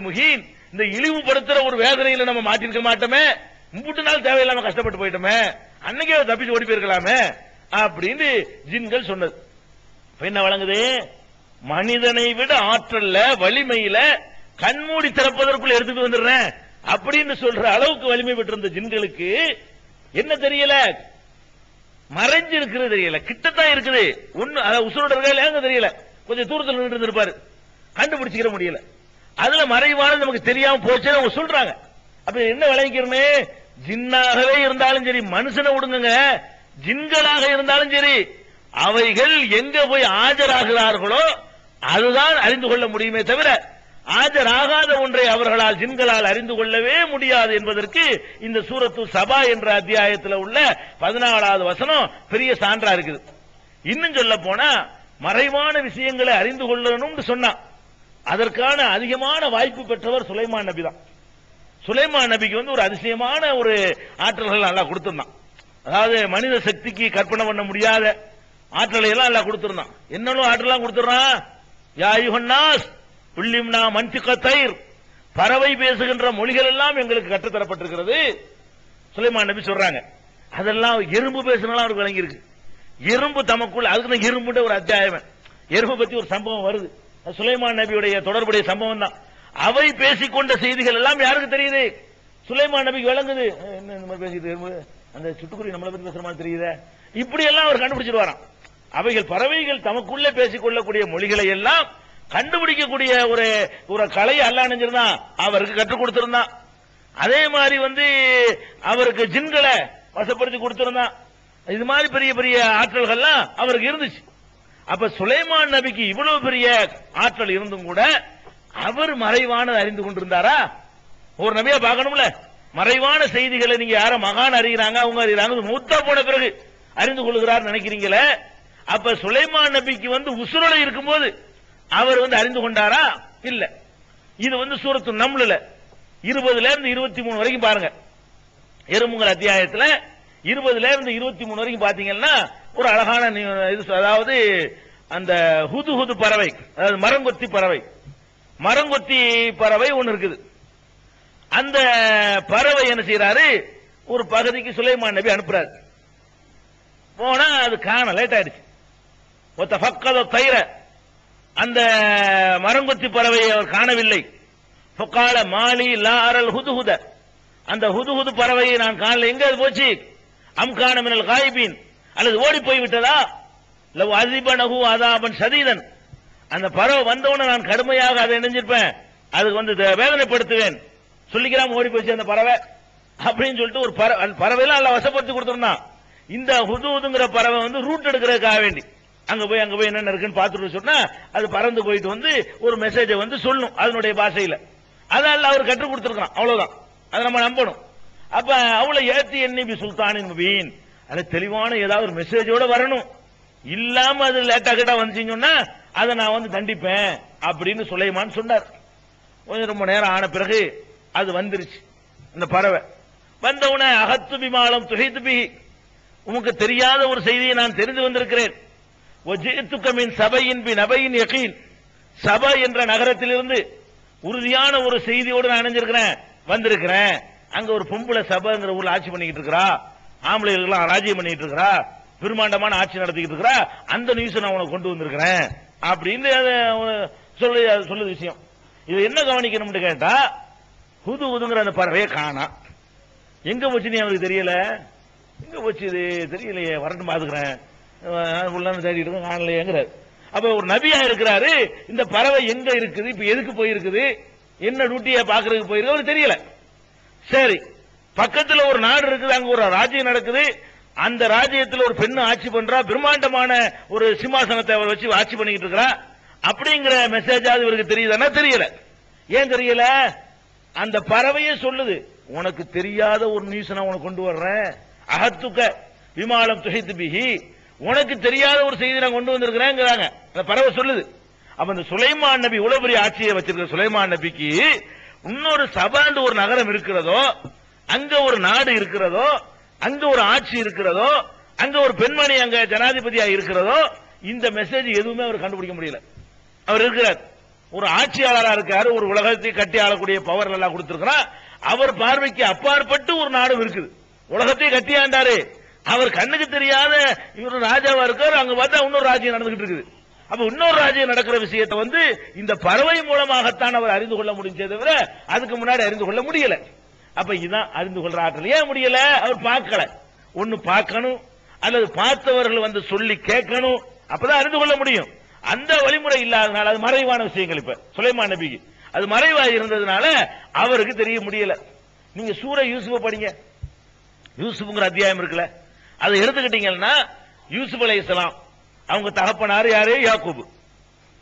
முகீன் இந்த இழிவுபடுத்துற ஒரு வேதனையில நம்ம மாட்டிருக்க மாட்டோமே. முப்பட்டு நாள் தேவையில்லாம கஷ்டப்பட்டு போயிட்டோமே. அன்னைக்கே தப்பிச்சு ஓடி போயிருக்கலாமே. அப்படின்னு ஜின்கள் சொன்னது. என்ன வழங்குது? மனிதனை விட ஆற்றல்ல வலிமையில கண்மூடி திறப்பதற்குள்ள எடுத்துட்டு வந்துடுறேன். அப்படின்னு சொல்ற அளவுக்கு வலிமை பெற்றிருந்த ஜின்களுக்கு என்ன தெரியல? மறைஞ்சு இருக்கிறது தெரியல. கிட்டத்தான் இருக்குது. ஒண்ணு அதாவது உசுரோட இருக்கா தெரியல? கொஞ்சம் தூரத்தில் நின்று இருந்திருப்பாரு. கண்டுபிடிச்சிக்கிற முடியல. அதுல மறைவானது நமக்கு தெரியாம போச்சுன்னு அவங்க சொல்றாங்க. அப்ப என்ன விளங்கிக்கிறனே ஜின்னாகவே இருந்தாலும் சரி மனுஷனை விடுங்க ஜின்களாக இருந்தாலும் சரி அவைகள் எங்க போய் ஆஜராகிறார்களோ அதுதான் அறிந்து கொள்ள முடியுமே தவிர ஆஜராகாத ஒன்றை அவர்களால் ஜின்களால் அறிந்து கொள்ளவே முடியாது என்பதற்கு இந்த சூரத்து சபா என்ற அத்தியாயத்தில் உள்ள பதினாலாவது வசனம் பெரிய சான்றா இருக்குது. இன்னும் சொல்ல போனா மறைவான விஷயங்களை அறிந்து கொள்ளணும்னு சொன்னான். அதற்கான அதிகமான வாய்ப்பு பெற்றவர் சுலைமான் நபி தான். சுலைமான் நபிக்கு வந்து ஒரு அதிசயமான ஒரு ஆற்றல்கள் நல்லா கொடுத்திருந்தான். அதாவது மனித சக்திக்கு கற்பனை பண்ண முடியாத ஆற்றலை எல்லாம் நல்லா கொடுத்திருந்தான். என்னன்னு ஆற்றலாம் கொடுத்துறான் யா யுகன்னாஸ் உள்ளிம்னா மன்சிக தயிர். பறவை பேசுகின்ற மொழிகள் எல்லாம் எங்களுக்கு கற்றுத்தரப்பட்டிருக்கிறது. சுலைமான் நபி சொல்றாங்க. அதெல்லாம் எறும்பு பேசுனாலும் அவருக்கு விளங்கியிருக்கு. எறும்பு தமக்குள்ள அதுக்கு தான் எறும்புன்ற ஒரு அத்தியாயம். எறும்பு பத்தி ஒரு சம்பவம் வருது. சுலைமான் நபியுடைய தொடர்புடைய சம்பவம் தான் அவை பேசிக்கொண்ட செய்திகள் எல்லாம் யாருக்கு தெரியுது? சுலைமான் நபிக்கு விளங்குது. என்ன இந்த மாதிரி பேசிட்டு அந்த சுட்டுக்குருவி நம்மளை பத்தி பேசுற மாதிரி தெரியுது? இப்படி எல்லாம் அவர் கண்டுபிடிச்சிருவாராம். அவைகள் பறவைகள் தமக்குள்ளே பேசிக்கொள்ளக்கூடிய மொழிகளை எல்லாம் கண்டுபிடிக்கக்கூடிய ஒரு ஒரு கலையை அல்ல அணிஞ்சிருந்தான் அவருக்கு கற்றுக் கொடுத்திருந்தான் அதே மாதிரி வந்து அவருக்கு ஜின்களை வசப்படுத்தி கொடுத்திருந்தான் இது மாதிரி பெரிய பெரிய ஆற்றல்கள்லாம் அவருக்கு இருந்துச்சு. அப்ப சுலைமான் நபிக்கு இவ்வளவு பெரிய ஆற்றல் இருந்தும் கூட அவர் மறைவானது அறிந்து கொண்டிருந்தாரா? ஒரு நபியா பார்க்கணும்ல. மறைவான செய்திகளை நீங்க யார மகான் அறிகிறாங்க அவங்க அறிகிறாங்க மூத்த போன பிறகு அறிந்து கொள்கிறார் நினைக்கிறீங்களே? அப்ப சுலைமான் நபிக்கு வந்து உசுரலை இருக்கும்போது அவர் வந்து அறிந்து கொண்டாரா? இல்ல. இது வந்து சூரத்து நம்மள இருபதுல இருந்து இருபத்தி மூணு வரைக்கும் பாருங்க. எறும்புங்கள் அத்தியாயத்துல இருபதுல இருந்து இருபத்தி மூணு வரைக்கும் பாத்தீங்கன்னா ஒரு அழகான இது அதாவது அந்த ஹுது ஹுது பறவை அதாவது மரங்கொத்தி பறவை. மரங்கொத்தி பறவை ஒன்னு இருக்குது. அந்த பறவை என்ன செய்யறாரு ஒரு பகுதிக்கு சுலைமான் நபி அனுப்புறாரு. போனா அது காண லேட் ஆயிடுச்சு. ஒத்த பக்கத தயிர அந்த மரங்கொத்தி பறவையை அவர் காணவில்லை. பொக்கால மாலி லாரல் ஹுதுஹுத அந்த ஹுதுஹுது பறவையை நான் காணல. எங்க அது போச்சு அம்கான மினல் காய்பீன். அல்லது ஓடி போய் விட்டதா லவ் அதிபனகு அதாபன் சதீதன் அந்த பறவை வந்தவன நான் கடுமையாக அதை இணைஞ்சிருப்பேன் அதுக்கு வந்து த- வேதனைப்படுத்துவேன். சொல்லிக்கிறாம ஓடி போச்சு அந்த பறவை. அப்படின்னு சொல்லிட்டு ஒரு பறவை அந்த அல்ல வசப்படுத்தி கொடுத்துருந்தான் இந்த ஹுதுஹுதுங்கிற பறவை வந்து ரூட் எடுக்கிறதுக்காக வேண்டி. அங்க போய் அங்க போய் என்ன இருக்குன்னு பார்த்துட்டு சொன்னா அது பறந்து போயிட்டு வந்து ஒரு மெசேஜை வந்து சொல்லும் அதனுடைய பாஷையில. அதனால அவர் கற்றுக் கொடுத்துருக்கான் அவ்வளவுதான். அதை நம்ம நம்பணும். அப்ப அவளை ஏத்தி எண்ணி சுல்தானின் முபீன் அது தெளிவான ஏதாவது ஒரு மெசேஜோட வரணும். இல்லாம அது லேட்டா கிட்ட வந்துச்சுன்னா அதை நான் வந்து தண்டிப்பேன் அப்படின்னு சுலைமான் சொன்னார். கொஞ்சம் ரொம்ப நேரம் ஆன பிறகு அது வந்துருச்சு இந்த பறவை. வந்தவுடனே அகத்து பிமாலம் துகைத்து பிகி உமக்கு தெரியாத ஒரு செய்தியை நான் தெரிந்து வந்திருக்கிறேன். ஒஜித்துக்க சபையின் பி நபையின் யகீன். சபை என்ற நகரத்திலிருந்து உறுதியான ஒரு செய்தியோடு நான் அணிஞ்சிருக்கிறேன் வந்திருக்கிறேன். அங்க ஒரு பொம்பளை சபைங்கிற ஊர்ல ஆட்சி பண்ணிக்கிட்டு இருக்கிறா. ஆம்பளைகளுக்கெல்லாம் எல்லாம் ராஜ்யம் பண்ணிட்டு இருக்கிறா? பிரம்மாண்டமான ஆட்சி நடத்திக்கிட்டு இருக்கிறா? அந்த நியூஸ் நான் உனக்கு கொண்டு வந்திருக்கிறேன். அப்படின்னு சொல்லு சொல்லுது விஷயம். இது என்ன கவனிக்கணும்னு கேட்டா புது உதுங்கிற அந்த பறவையை காணா. எங்க போச்சுன்னு அவருக்கு தெரியல. எங்க போச்சு இது? தெரியலையே வரட்டும் பாத்துக்கிறேன். உள்ள தேடிட்டு இருக்கேன் காணலையேங்கிறாரு. அப்ப ஒரு நபியா இருக்கிறாரு. இந்த பறவை எங்க இருக்குது? இப்ப எதுக்கு போயிருக்குது? என்ன டியூட்டியை பாக்குறதுக்கு போயிருக்கு? அவருக்கு தெரியல. சரி பக்கத்துல ஒரு நாடு இருக்குது அங்க ஒரு ராஜ்யம் நடக்குது. அந்த ராஜ்யத்தில் ஒரு பெண் ஆட்சி பண்றா. பிரம்மாண்டமான ஒரு சிம்மாசனத்தை அவர் வச்சு ஆட்சி பண்ணிக்கிட்டு இருக்கிறா. அப்படிங்கிற மெசேஜாவது இவருக்கு தெரியுதுன்னா தெரியல. ஏன் தெரியல? அந்த பறவையே சொல்லுது உனக்கு தெரியாத ஒரு நியூஸ் நான் உனக்கு கொண்டு வர்றேன். அகத்துக்க. விமானம் துகைத்து பிகி உனக்கு தெரியாத ஒரு செய்தி நான் கொண்டு வந்திருக்கிறேங்கிறாங்க. அந்த பறவை சொல்லுது. அப்ப இந்த சுலைமான் நபி இவ்வளவு பெரிய ஆட்சியை வச்சிருக்கிற சுலைமான் நபிக்கு இன்னொரு சபாண்டு ஒரு நகரம் இருக்கிறதோ அங்க ஒரு நாடு இருக்கிறதோ அங்க ஒரு ஆட்சி இருக்கிறதோ அங்க ஒரு பெண்மணி அங்க ஜனாதிபதியா இருக்கிறதோ இந்த மெசேஜ் எதுவுமே அவர் கண்டுபிடிக்க முடியல. அவர் இருக்கிறார். ஒரு ஆட்சியாளரா இருக்காரு ஒரு உலகத்தை கட்டி ஆளக்கூடிய பவர் எல்லாம் கொடுத்திருக்கிறார். அவர் பார்வைக்கு அப்பாற்பட்டு ஒரு நாடும் இருக்குது. உலகத்தை கட்டி ஆண்டாரு. அவர் கண்ணுக்கு தெரியாத இவர் ராஜாவா இருக்காரு அங்க பார்த்தா இன்னொரு ராஜ்யம் நடந்துகிட்டு இருக்குது. அப்ப இன்னொரு ராஜ்யம் நடக்கிற விஷயத்தை வந்து இந்த பறவை மூலமாகத்தான் அவர் அறிந்து கொள்ள முடிஞ்சதை தவிர அதுக்கு முன்னாடி அறிந்து கொள்ள முடியல. அப்ப இதுதான் அறிந்து கொள்ற ஆற்றல். ஏன் முடியல? அவர் பார்க்கல. ஒன்னு பார்க்கணும் அல்லது பார்த்தவர்கள் வந்து சொல்லி கேட்கணும் அப்பதான் அறிந்து கொள்ள முடியும். அந்த வழிமுறை இல்லாதனால அது மறைவான விஷயங்கள் இப்ப. சுலைமான் நபிக்கு. அது மறைவா இருந்ததுனால அவருக்கு தெரிய முடியல. நீங்க சூர யூசுஃப படிங்க. யூசுஃபுங்கிற அத்தியாயம் இருக்குல்ல. அதை எடுத்துக்கிட்டீங்கன்னா யூசுப் அலைஹிஸ்ஸலாம் அவங்க தகப்பனாரு யாரு? யாக்கூபு.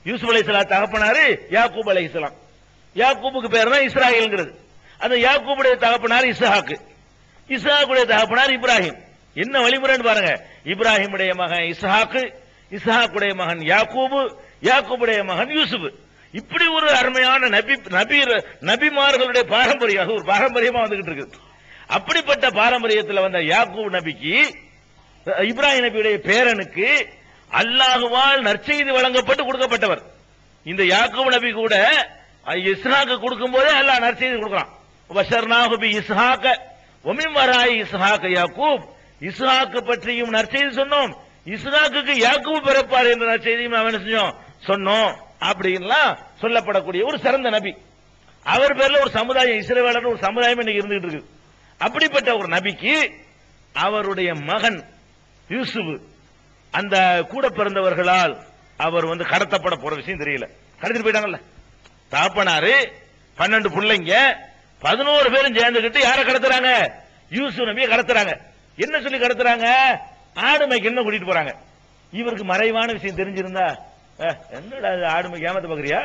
யூசுப் அலைஹிஸ்ஸலாம் தகப்பனாரு யாக்கூப் அலைஹிஸ்ஸலாம் யாக்கூபுக்கு பேர் தான் இஸ்ராயல்ங்கிறது. அந்த யாக்கூபுடைய தகப்பனார் இஸ்ஹாக்கு. இஸ்ஹாக்குடைய தகப்பனார் இப்ராஹிம். என்ன வழிமுறைன்னு பாருங்க. இப்ராஹிமுடைய மகன் இஸ்ஹாக்கு இஸ்ஹாக்குடைய மகன் யாக்கூபு யாக்கூபுடைய மகன் யூசுப். இப்படி ஒரு அருமையான நபி நபி நபிமார்களுடைய பாரம்பரியம் ஒரு பாரம்பரியமா வந்துகிட்டு இருக்கு. அப்படிப்பட்ட பாரம்பரியத்தில் வந்த யாக்கூப் நபிக்கு இப்ராஹிம் நபியுடைய பேரனுக்கு அல்லாஹுவால் நற்செய்தி வழங்கப்பட்டு கொடுக்கப்பட்டவர். இந்த யாக்கூப் நபி கூட இஸ்ஹாக்கு கொடுக்கும் போதே அல்லாஹ் நற்செய்தி கொடுக்கிறான். வஷர்னாஹு பி இஸ்ஹாக்க ஒமிம் வராய் இஸ்ஹாக்க யாக்கூப். இஸ்ஹாக்கு பற்றியும் நற்செய்தி சொன்னோம். இஸ்ஹாக்குக்கு யாக்கூப் பிறப்பார் என்ற நற்செய்தியும் அவன் செஞ்சோம் சொன்னோம். அப்படின்லாம் சொல்லப்படக்கூடிய ஒரு சிறந்த நபி. அவர் பேர்ல ஒரு சமுதாயம் இஸ்ரேவேலர் ஒரு சமுதாயம் இன்னைக்கு இருந்துகிட்டு இருக்கு. அப்படிப்பட்ட ஒரு நபிக்கு அவருடைய மகன் யூசுப் அந்த கூட பிறந்தவர்களால் அவர் வந்து கடத்தப்பட போற விஷயம் தெரியல. கடத்திட்டு போயிட்டாங்கல்ல. தாப்பனாரு பன்னெண்டு பிள்ளைங்க பதினோரு பேரும் சேர்ந்துகிட்டு யார கடத்துறாங்க? யூசு நபியை கடத்துறாங்க. என்ன சொல்லி கடத்துறாங்க? ஆடு மேய்க்க என்ன கூட்டிட்டு போறாங்க? இவருக்கு மறைவான விஷயம் தெரிஞ்சிருந்தா என்னடா இது ஆடு மேய்க்க ஏமாத்த பாக்குறியா?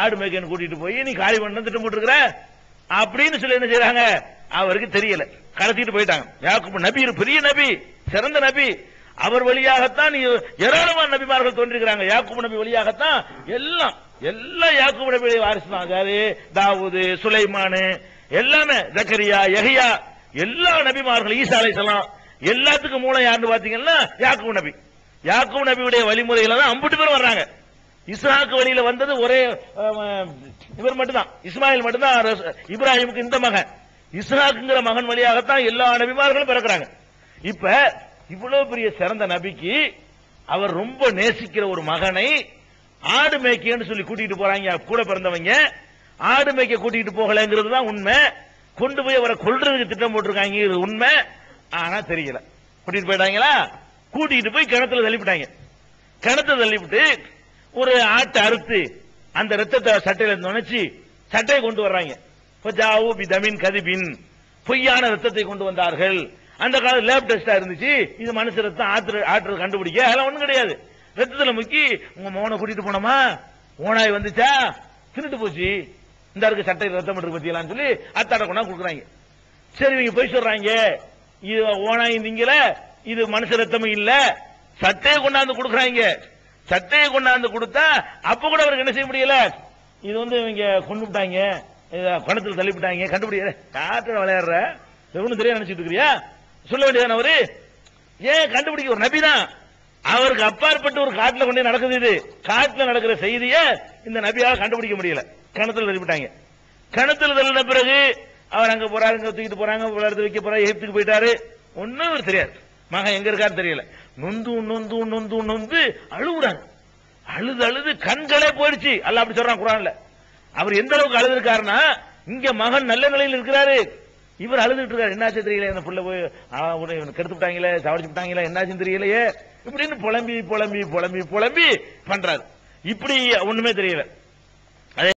ஆடு மேய்க்கன்னு கூட்டிட்டு போய் நீ காலி பண்ண திட்டம் போட்டுருக்கிற? அப்படின்னு சொல்லி என்ன செய்யறாங்க அவருக்கு தெரியல. கடத்திட்டு போயிட்டாங்க. யாக்கூப் நபி ஒரு பெரிய நபி சிறந்த நபி. அவர் வழியாகத்தான் ஏராளமான நபிமார்கள் தோன்றிருக்கிறாங்க. யாக்கூப் நபி வழியாகத்தான் எல்லாம் எல்லாம் யாக்கூப் நபியுடைய வாரிசு தான் யாரு தாவூது சுலைமானு எல்லாமே ஜக்கரியா எஹியா எல்லா நபிமார்கள் ஈசா அலைஹிஸ்ஸலாம் எல்லாத்துக்கும் மூலம் யாருன்னு பாத்தீங்கன்னா யாக்கூப் நபி. யாக்கூப் நபியுடைய வழிமுறையில தான் அம்புட்டு பேர் வர்றாங்க. இஸ்ஹாக்கு வழியில வந்தது ஒரே இவர் மட்டும்தான். இஸ்மாயில் மட்டும்தான் இப்ராஹிமுக்கு இந்த மகன். இஸ்ஹாக்குங்கிற மகன் வழியாகத்தான் எல்லா நபிமார்களும் பிறக்கிறாங்க. இப்ப இவ்வளவு பெரிய சிறந்த நபிக்கு அவர் ரொம்ப நேசிக்கிற ஒரு மகனை ஆடு மேய்க்கன்னு சொல்லி கூட்டிட்டு போறாங்க கூட பிறந்தவங்க. ஆடு மேய்க்க கூட்டிட்டு போகலங்கிறது தான் உண்மை. கொண்டு போய் அவரை கொள்றதுக்கு திட்டம் போட்டிருக்காங்க இது உண்மை. ஆனா தெரியல. கூட்டிட்டு போயிட்டாங்களா? கூட்டிட்டு போய் கிணத்துல தள்ளிவிட்டாங்க. கிணத்துல தள்ளிவிட்டு ஒரு ஆட்டை அறுத்து அந்த ரத்தத்தை சட்டையில நினைச்சு சட்டையை கொண்டு வர்றாங்க. ஃபஜாவு பிதமின் கதிபின். பொய்யான ரத்தத்தை கொண்டு வந்தார்கள். அந்த காலம் லேப் டெஸ்டா இருந்துச்சு. இது மனுஷ ரத்தம் ஆற்று ஆற்று கண்டுபிடிக்க. அதெல்லாம் ஒன்றும் கிடையாது. ரத்தத்துல முக்கி உங்க மோனை கூட்டிட்டு போனோமா? ஓனாய் வந்துச்சா? தின்னுட்டு போச்சு. இந்த இருக்கு சட்டை ரத்தம் இருக்கு பத்தியலாம்னு சொல்லி அத்தாட கொண்டா கொடுக்குறாங்க. சரி இவங்க போய் சொல்றாங்க. இது ஓனாய் நீங்கள இது மனுஷ ரத்தமும் இல்ல. சட்டையை கொண்டாந்து கொடுக்குறாங்க. சட்டையை கொண்டாந்து கொடுத்தா அப்ப கூட அவருக்கு என்ன செய்ய முடியல? இது வந்து இவங்க கொண்டு விட்டாங்க. கணத்தில் தள்ளிவிட்டாங்க. கண்டுபிடிக்கிற காற்று விளையாடுற. ஒன்னும் தெரியாது நினைச்சிட்டு இருக்கிறியா? சொல்ல வேண்டியதான அவரு? ஏன் கண்டுபிடிக்க ஒரு நபிதான். அவருக்கு அப்பாற்பட்டு ஒரு காட்டுல கொண்டே நடக்குது இது. காட்டுல நடக்கிற செய்திய இந்த நபியால கண்டுபிடிக்க முடியல. கிணத்துல தள்ளிவிட்டாங்க கிணத்துல தள்ளின பிறகு அவர் அங்க போறாரு இங்க தூக்கிட்டு போறாங்க இடத்துல வைக்க போறாரு எகிப்துக்கு போயிட்டாரு. ஒன்னும் அவருக்கு தெரியாது. மகன் எங்க இருக்காரு தெரியல. நொந்து நொந்து நொந்து நொந்து அழுகுறாங்க. அழுது அழுது கண்களே போயிடுச்சு. அல்ல அப்படி சொல்றான் குரான்ல. அவர் எந்த அளவுக்கு அழுது இருக்காருன்னா இங்க மகன் நல்ல நிலையில் இருக்கிறாரு. இவர் அழுதுட்டு இருக்காரு. என்னாச்சு தெரியல என்ன புள்ள போய் கெடுத்து விட்டாங்களே சவடிச்சு விட்டாங்களே என்னாச்சுன்னு தெரியலையே இப்படின்னு புலம்பி புலம்பி புலம்பி புலம்பி பண்றாரு. இப்படி ஒண்ணுமே தெரியல.